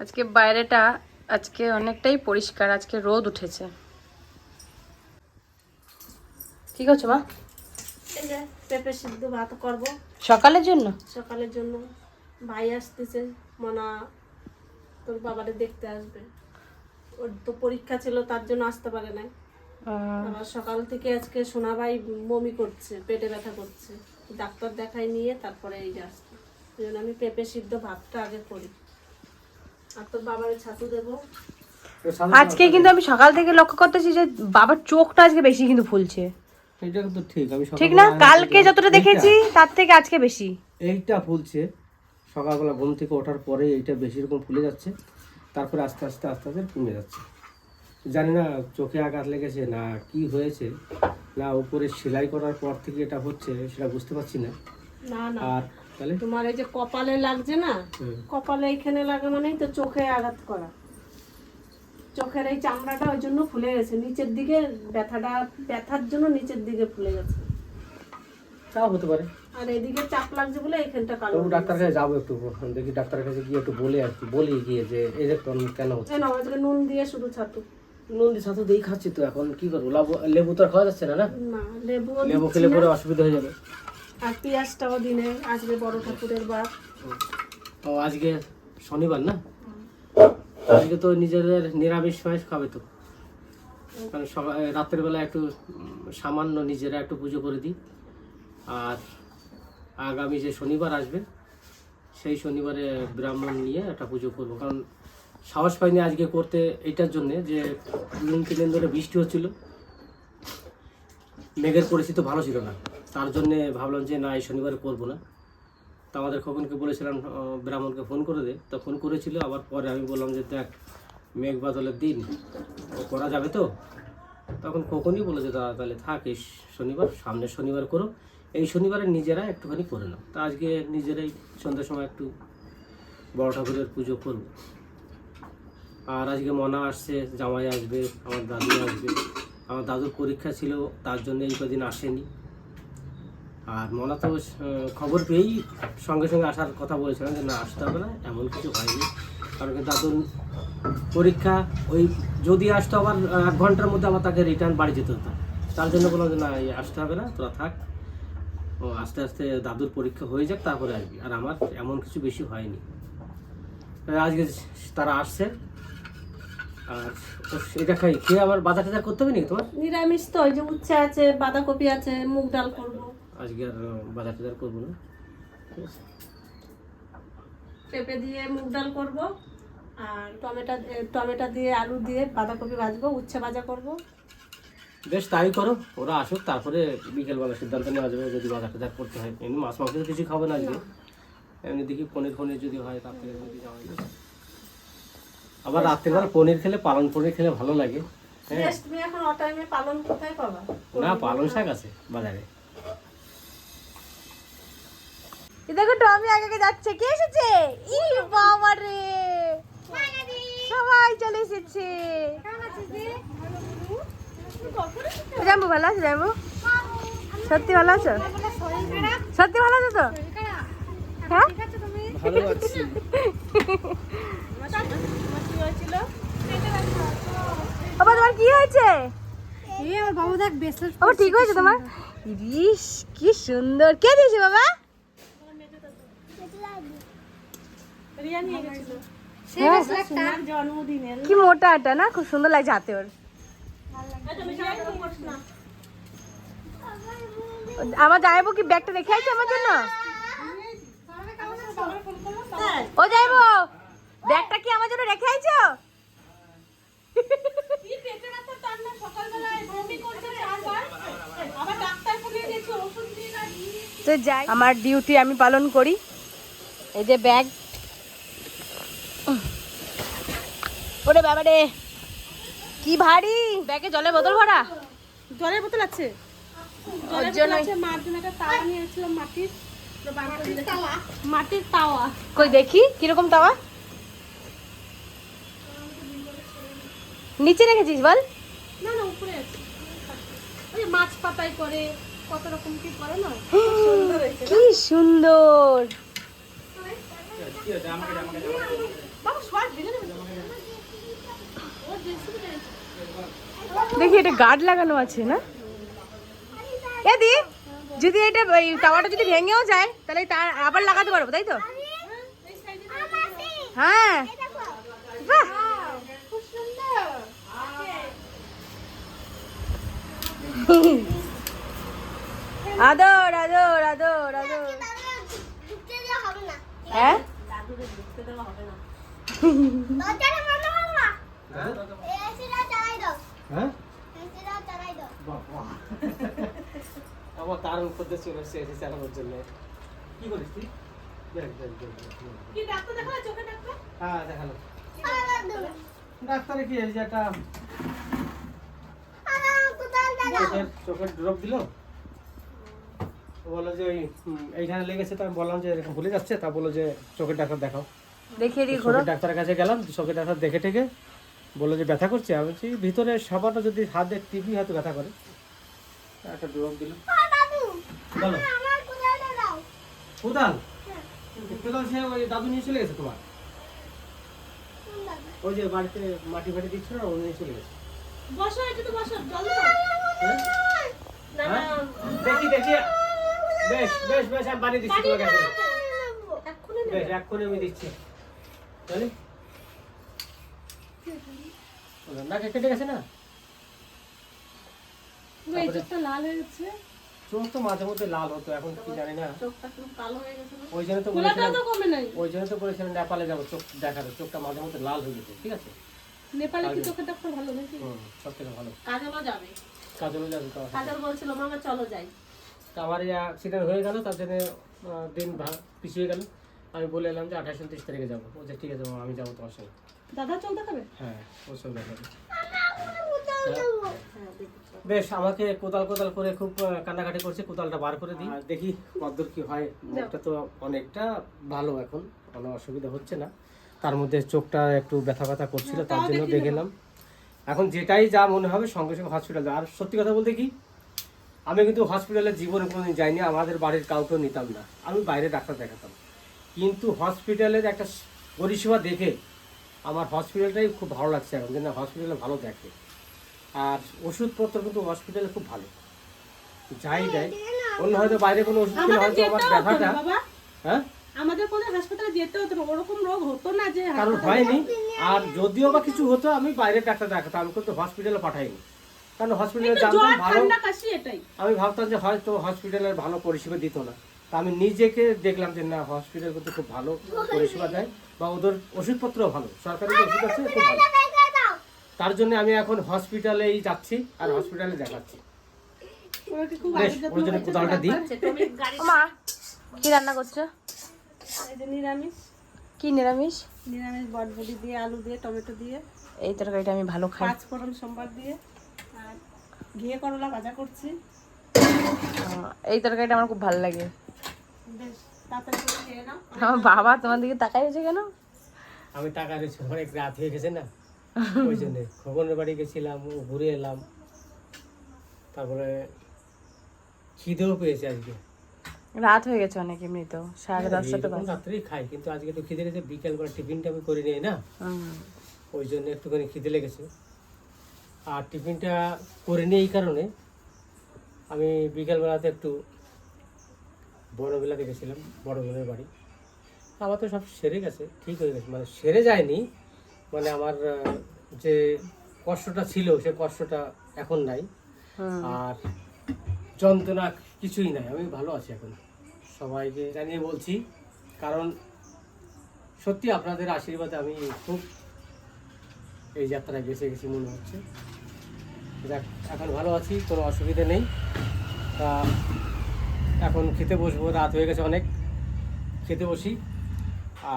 আজকে বাইরেটা আজকে অনেকটাই পরিষ্কার আজকে রোদ উঠেছে। কি করছ মা? পেঁপে সিদ্ধ ভাত করব। সকালের জন্য? সকালের জন্য ভাই আসতেছে মনা তোর বাবারে দেখতে আসবে। ওর তো পরীক্ষা ছিল তার জন্য আসতে পারে না আবার সকাল থেকে আজকে সোনা ভাই বমি করছে পেটে ব্যথা করছে। ডাক্তার দেখাই নিয়ে তারপরে এই যে আসছে। ওই জন্য আমি পেঁপে সিদ্ধ ভাতটা আগে করি। আর তোর বাবারে ছাতু দেবো। আজকে কিন্তু আমি সকাল থেকে লক্ষ্য করতেছি যে বাবার চোখটা আজকে বেশি কিন্তু ফুলছে। এটা তো ঠিক আমি ঠিক না? কালকে যতটা দেখেছি তার থেকে আজকে বেশি। এইটা ফুলছে। সকালবেলা ঘুম থেকে ওঠার পরে এইটা বেশি রকম ফুলে যাচ্ছে। তারপরে আস্তে আস্তে আস্তে আস্তে কমে যাচ্ছে। জানি না চোখে আঘাত লেগেছে না কি হয়েছে না উপরে সেলাই করার পর থেকে এটা হচ্ছে সেটা বুঝতে পারছি না। না না। আর তোমার এই যে কপালে লাগছে না কপালে এখানে লাগে মানেই তো চোখে আঘাত করা। চোখের এই চামড়াটা ওই জন্য ফুলে গেছে। নিচের দিকে ব্যথাটা ব্যথার জন্য নিচের দিকে ফুলে গেছে। তাও হতে পারে। আর এদিকে চাপ লাগছে বলে এইখানটা কালো তবু ডাক্তার কাছে যাব একটু। দেখি ডাক্তারের কাছে গিয়ে একটু বলে আর কি। বলি গিয়ে যে এই যে কেন হচ্ছে? নাও, আজকে নুন দিয়ে শুধু ছাতু। নুন দিয়ে সাথে দিয়ে খাচ্ছি তো এখন। কি করব? লাবু- লেবু তো আর খাওয়া যাচ্ছে না না? না লেবু লেবু খেলে পরে অসুবিধা হয়ে যাবে। আর পেঁয়াজটাও দিনে, আসবে বড় ঠাকুরের বার। ও আজকে শনিবার না? আজকে তো নিজেদের নিরামিষ ফামিষ খাবে তো। কারণ সকাল রাতের বেলা একটু সামান্য নিজেরা একটু পুজো করে দিই। আর আগামী যে শনিবার আসবে, সেই শনিবারে ব্রাহ্মণ নিয়ে একটা পুজো করব। কারণ সাহস পাইনি আজকে করতে এইটার জন্যে যে দুদিন তিন দিন ধরে বৃষ্টি হচ্ছিল। মেঘের পরিস্থিতি ভালো ছিল না। তার জন্যে ভাবলাম যে, না, এই শনিবারে করব না। তো আমাদের খোকনকে বলেছিলাম ব্রাহ্মণকে ফোন করে দে। তো ফোন করেছিল, আবার পরে আমি বললাম যে, দেখ, মেঘ বাদলের দিন, ও করা যাবে তো? তখন খোকনই বলে যে দাদা, তাহলে থাক, এই শনিবার, সামনের শনিবার করো। এই শনিবারে নিজেরা একটুখানি করে নাও। তা আজকে নিজেরাই সন্ধ্যার সময় একটু বড় ঠাকুরের পুজো করব। আর আজকে মনা আসছে, জামাই আসবে, আমার দাদু আসবে। আমার দাদুর পরীক্ষা ছিল, তার জন্য এই কদিন আসেনি। আর মনা তো খবর পেয়েই সঙ্গে সঙ্গে আসার কথা বলেছিলাম যে না, আসতে হবে না, এমন কিছু হয়নি। কারণ দাদুর পরীক্ষা ওই যদি আসতো আবার এক ঘণ্টার মধ্যে আবার তাকে রিটার্ন বাড়ি যেতে হতো। তার জন্য বললাম যে, না আসতে হবে না, তোরা থাক। ও আস্তে আস্তে দাদুর পরীক্ষা হয়ে যাক, তারপরে আসবি। আর আমার এমন কিছু বেশি হয়নি। আজকে তারা আসছে। আর এটা খাই খেয়ে আবার বাজার টাজার করতে হবে নাকি তোমার? নিরামিষ তো, ওই যে উচ্ছে আছে, বাঁধাকপি আছে, মুগ ডাল করব। আজকে আর বাজার টাজার করব না। ঠিক আছে পেঁপে দিয়ে মুগ ডাল করব আর টমেটো টমেটো দিয়ে আলু দিয়ে বাঁধাকপি ভাজবো উচ্ছে ভাজা করব। বেশ তাই করো। ওরা আসুক তারপরে বিকেলবেলা সিদ্ধান্ত নেওয়া যাবে যদি বাজার টাজার করতে হয়। এমনি মাছ মাংস তো কিছু খাবে না আজকে। এমনি দেখি পনির ফনির যদি হয় তার থেকে যদি যাওয়া যায়। আবার রাত্রেবেলা পনির খেলে পালন পনির খেলে ভালো লাগে। হ্যাঁ। তুমি এখন অ টাইমে পালন কোথায় পাবা? না পালন শাক আছে বাজারে। দেখো টমি আগে আগে যাচ্ছে। কে এসেছে? ই বাবা রে। সবাই চলে এসেছে। জাম্বু ভালো আছে জাম্বু? সত্যি ভালো আছো? সত্যি ভালো আছো তো? হ্যাঁ? বাবা তোমার কি হয়েছে? আমার বাবু দেখ বেসলেট ও ঠিক হয়েছে তোমার? ইস কি সুন্দর। কে দিয়েছে বাবা? রিয়া নিয়ে গেছিল। জন্মদিনের। কি মোটা এটা না? খুব সুন্দর লাগছে হাতে ওর। আমার যাইবো কি? ব্যাগটা রেখে আছে আমার জন্য? ও যাইবো। ব্যাগটা কি আমার জন্য রেখে আইছো? তো যাই আমার ডিউটি আমি পালন করি। এই যে ব্যাগ ওরে বাবা রে। কি ভারী। ব্যাগে জলের বোতল ভরা? জলের বোতল আছে। ওর মার জন্য একটা তাওয়া নিয়ে এসেছিলাম মাটির। মাটির তাওয়া। কই দেখি কীরকম তাওয়া? নিচে রেখেছিস বল। না না উপরে আছে। ওই মাছ পাতায় করে কত রকম কি করে না? কি সুন্দর বাবা না দেখি, এটা গার্ড লাগানো আছে, না? এ দি, যদি এটা এই টাওয়ারটা যদি ভেঙেও যায়, তাহলে তার আবার লাগাতে পারব, তাই তো? হ্যাঁ। বাহ! আদর আদর আদর আদর। হ্যাঁ দাদুকে ঢুকতে দেওয়া হবে না দরজাটা বন্ধ করো না এসিটা চালাই দাও হ্যাঁ এসিটা চালাই দাও বাবা আমার কারণ করতে চলে এসছে এসে চালানোর জন্য। কি করিস তুই? দেখ দেখ দেখ দেখ। কি ডাক্তার দেখালে? চোখে ডাক্তার? হ্যাঁ দেখাল। ডাক্তারে কি এই যে একটা চোখের ড্রপ দিল? ও বলল যে এইখানে লেগেছে তো আমি বললাম যে এরকম ভুলে যাচ্ছে তা বলল যে চোখের ডাক্তার দেখাও। দেখিয়ে দিই ঘোরো। ডাক্তারের কাছে গেলাম চোখের ডাক্তার দেখে টেকে বলল যে ব্যথা করছে? আমি বলছি ভিতরে সাবানটা যদি হাত দিয়ে টিপি হয়তো ব্যথা করে। একটা ড্রপ দিল। দাদু আমার কোথায় দাও। কোদাল? কোদাল সে ওই দাদু নিয়ে চলে গেছে তোমার? ওই যে বাড়িতে মাটি ফাটি দিচ্ছিল না ও নিয়ে চলে গেছে। বসো একটু তো বসো জল দাও। হ্যাঁ? না না হ্যাঁ? দেখি দেখি। বেশ বেশ বেশ আমি বানিয়ে দিচ্ছি তোমাকে। বেশ এক্ষুনি আমি দিচ্ছি। চলি। না কেটে গেছে না? লাল হয়ে গেছে। চোখ তো মাঝে মধ্যে লাল হতো এখন কি জানি না। হয়ে গেছে ওই জন্য তো খোলাটাও কমে নাই। ওই জন্য তো বলেছিলাম নেপালে যাব চোখ দেখাতে চোখটা মাঝে মধ্যে লাল হয়ে যেত ঠিক আছে? নেপালে কি চোখের ডাক্তার ভালো নাকি? সব থেকে ভালো। কাজলও যাবে। কাজলে যাবে তো। কাজল বলছিল মামা চলো যাই। তা আমার এই অ্যাক্সিডেন্ট হয়ে গেল তার জন্য দিন ভা- পিছিয়ে গেল। আমি বলে এলাম যে আঠাশ উনত্রিশ তারিখে যাব। ও যে ঠিক আছে আমি যাব তোমার সঙ্গে। দাদা চলতে দেখাবে? হ্যাঁ ওর সঙ্গে যাব হ্যাঁ দেখি চল। বেশ আমাকে কোদাল কোদাল করে খুব কান্নাকাটি করছে কোদালটা বার করে দিই। আর দেখি কতদূর কি হয়। মুখটা তো অনেকটা ভালো এখন কোনো অসুবিধা হচ্ছে না। তার মধ্যে চোখটা একটু ব্যথা ব্যথা করছিল তার জন্য দেখলাম এখন যেটাই যা মনে হবে সঙ্গে সঙ্গে হসপিটাল আর সত্যি কথা বলতে কি আমি কিন্তু হসপিটালে জীবনে কোনোদিন যাইনি আমাদের বাড়ির কাউকেও নিতাম না। আমি বাইরে ডাক্তার দেখাতাম। কিন্তু হসপিটালের একটা পরিষেবা দেখে আমার হসপিটালটাই খুব ভালো লাগছে এখন যে না হসপিটালে ভালো দেখে। আর ওষুধপত্র কিন্তু হসপিটালে খুব ভালো। যাই দেয়। অন্য হয়তো বাইরে কোনো ওষুধ খেলে হয়তো আমার ব্যথাটা হ্যাঁ? আমাদের কোনো হাসপাতালে যেতে হতো না ওরকম রোগ হতো না যে কারণ হয়নি আর যদিও বা কিছু হতো আমি বাইরে ডাক্তার দেখাতাম আমি কিন্তু হসপিটালে পাঠাইনি। কারণ হসপিটালে জানতাম ভালো আমি ভাবতাম যে হয়তো হসপিটালের ভালো পরিষেবা দিত না। তা আমি নিজেকে দেখলাম যে না হসপিটাল কিন্তু খুব ভালো পরিষেবা দেয় বা ওদের ওষুধপত্রও ভালো। সরকারি যে ওষুধ আছে খুব ভালো। তার জন্য আমি এখন হসপিটালেই যাচ্ছি আর হসপিটালে দেখাচ্ছি। বেশ ওর জন্য কোদালটা দিই। মা কি রান্না করছ? এই যে নিরামিষ। কি নিরামিষ? নিরামিষ বটবটি দিয়ে আলু দিয়ে টমেটো দিয়ে এই তরকারিটা আমি ভালো খাই। পাঁচ ফোড়ন সোমবার দিয়ে আর ঘিয়ে করলা ভাজা করছি। এই তরকারিটা আমার খুব ভালো লাগে। আমার বাবা তোমার দিকে তাকাই হয়েছে কেন? আমি টাকা দিয়েছি অনেক রাত হয়ে গেছে না। ওই জন্যে। খবরের বাড়ি গেছিলাম ও ঘুরে এলাম। তারপরে খিদেও পেয়েছে আজকে। রাত হয়ে গেছে অনেক এমনি তো সাড়ে দশটা তো রাত্রেই খাই কিন্তু আজকে একটু খিদে লেগেছে বিকেল করে টিফিনটা আমি করে নিই না। ওই জন্য একটুখানি খিদে লেগেছে। আর টিফিনটা করে নিই এই কারণে আমি বিকেলবেলাতে একটু বড়বেলাতে গেছিলাম বড় বোনের বাড়ি। আমার তো সব সেরে গেছে ঠিক হয়ে গেছে মানে সেরে যায়নি মানে আমার যে কষ্টটা ছিল সে কষ্টটা এখন নাই। আর যন্ত্রণা কিছুই নাই আমি ভালো আছি এখন। সবাইকে জানিয়ে বলছি কারণ সত্যি আপনাদের আশীর্বাদে আমি খুব এই যাত্রায় বেঁচে গেছি মনে হচ্ছে। যাক এখন ভালো আছি কোনো অসুবিধা নেই। তা এখন খেতে বসবো রাত হয়ে গেছে অনেক। খেতে বসি।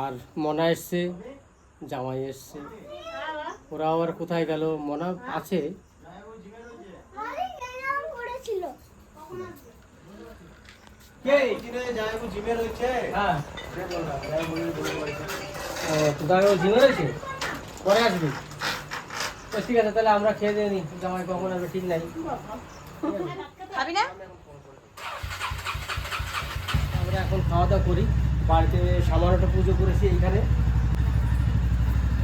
আর মনে এসছে জামাই এসছে। ওরা আবার কোথায় গেল মনে আছে? হ্যাঁ। পরে আসবি। ঠিক আছে তাহলে আমরা খেয়ে দিয়ে নিই। জামাই কখন আসবে ঠিক নাই। খাবি না? আমরা এখন খাওয়া দাওয়া করি। বাড়িতে সামান্যটা পুজো করেছি এইখানে।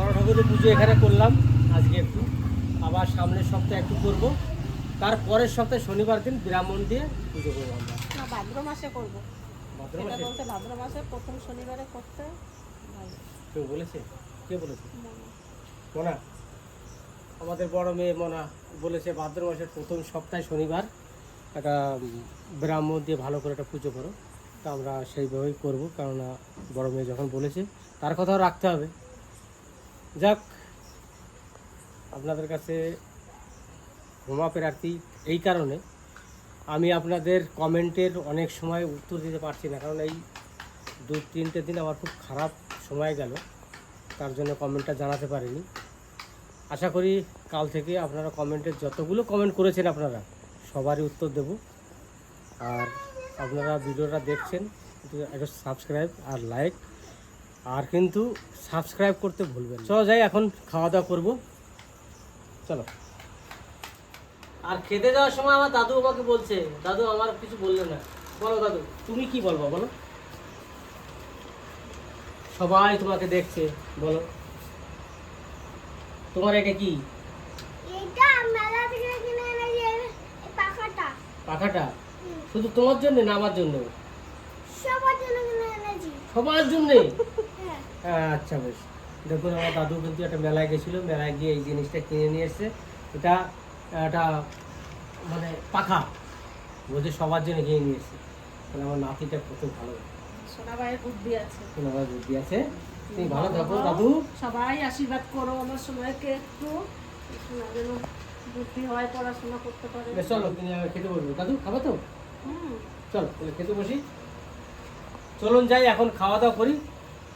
বড় ঠাকুরের পুজো এখানে করলাম আজকে একটু। আবার সামনের সপ্তাহে একটু করব। তার পরের সপ্তাহে শনিবার দিন ব্রাহ্মণ দিয়ে পুজো করব আমরা। ভাদ্র মাসে করব। ভাদ্র মাসে? প্রথম শনিবারে করতে কেউ বলেছে? কে বলেছে? মোনা? আমাদের বড় মেয়ে মোনা বলেছে ভাদ্র মাসের প্রথম সপ্তাহে শনিবার একটা ব্রাহ্মণ দিয়ে ভালো করে একটা পুজো করো। তা আমরা সেইভাবেই করব কেননা বড় মেয়ে যখন বলেছে তার কথাও রাখতে হবে। যাক, আপনাদের কাছে ক্ষমা প্রার্থী এই কারণে। আমি আপনাদের কমেন্টের অনেক সময় উত্তর দিতে পারছি না, কারণ এই দু তিনটে দিন আমার খুব খারাপ সময় গেল, তার জন্য কমেন্টটা জানাতে পারিনি। আশা করি কাল থেকে আপনারা কমেন্টের যতগুলো কমেন্ট করেছেন আপনারা, সবারই উত্তর দেব। আর আপনারা ভিডিওটা দেখছেন একটা সাবস্ক্রাইব আর লাইক। আর কিন্তু সাবস্ক্রাইব করতে ভুলবেন না। চলো যাই এখন খাওয়া দাওয়া করব। চলো। আর খেতে যাওয়ার সময় আমার দাদু আমাকে বলছে দাদু আমার কিছু বললে না। বলো দাদু তুমি কি বলব বলো। সবাই তোমাকে দেখছে বলো। তোমার এটা কি? এটা মেলা থেকে কিনে এনেছি এই পাখাটা। পাখাটা? শুধু তোমার জন্য না আমার জন্য সবার জন্য সবার জন্যে? আচ্ছা বেশ। দেখুন আমার দাদু কিন্তু একটা মেলায় গেছিল মেলায় গিয়ে এই জিনিসটা কিনে নিয়ে এসছে। এটা একটা মানে পাখা। বলছে সবার জন্য কিনে নিয়ে এসছে। তাহলে আমার নাতিটা কত ভালো। বুদ্ধি আছে। বুদ্ধি আছে। তুমি ভালো থাকো দাদু। সবাই আশীর্বাদ করো আমার সময়কে একটু। বুদ্ধি হয় পড়াশোনা করতে পারে। চলো খেতে বলব দাদু খাব তো? চলো খেতে বসি। চলুন যাই এখন খাওয়া দাওয়া করি।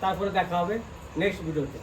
তারপরে দেখা হবে নেক্সট ভিডিওতে